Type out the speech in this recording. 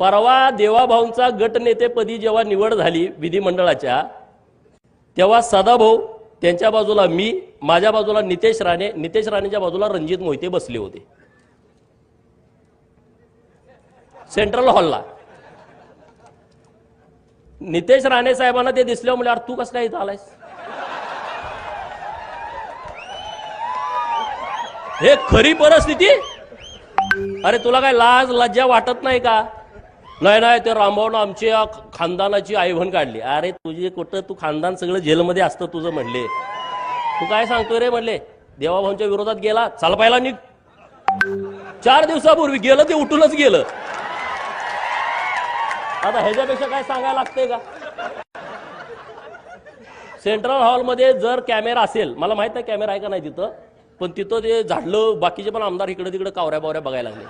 परवा देवाभाऊंचा गटनेतेपदी जेव्हा निवड झाली विधिमंडळाच्या तेव्हा सदाभाऊ त्यांच्या बाजूला मी माझ्या बाजूला नितेश राणे नितेश राणेच्या बाजूला रणजित मोहिते बसले होते. सेंट्रल हॉलला नितेश राणे साहेबांना ते दिसले म्हणजे अरे तू कसं काय इथं आलायस? हे खरी परिस्थिती? अरे तुला काय लाज लज्जा वाटत नाही का? नाही नाही ते रामभाऊनं आमच्या खानदानाची आईवण काढली. अरे तुझे कुठं तू खानदान सगळं जेलमध्ये असतं तुझं म्हणले. तू काय सांगतोय रे म्हणले? देवाभाऊंच्या विरोधात गेला चाल पाहिला निघ. चार दिवसापूर्वी गेलं ते उठूनच गेलं. आता ह्याच्यापेक्षा काय सांगायला लागतंय का? सेंट्रल हॉलमध्ये जर कॅमेरा असेल मला माहीत नाही कॅमेरा आहे का नाही तिथं पण तिथं ते झाडलं बाकीचे पण आमदार इकडे तिकडे कावऱ्या बावऱ्या बघायला लागले.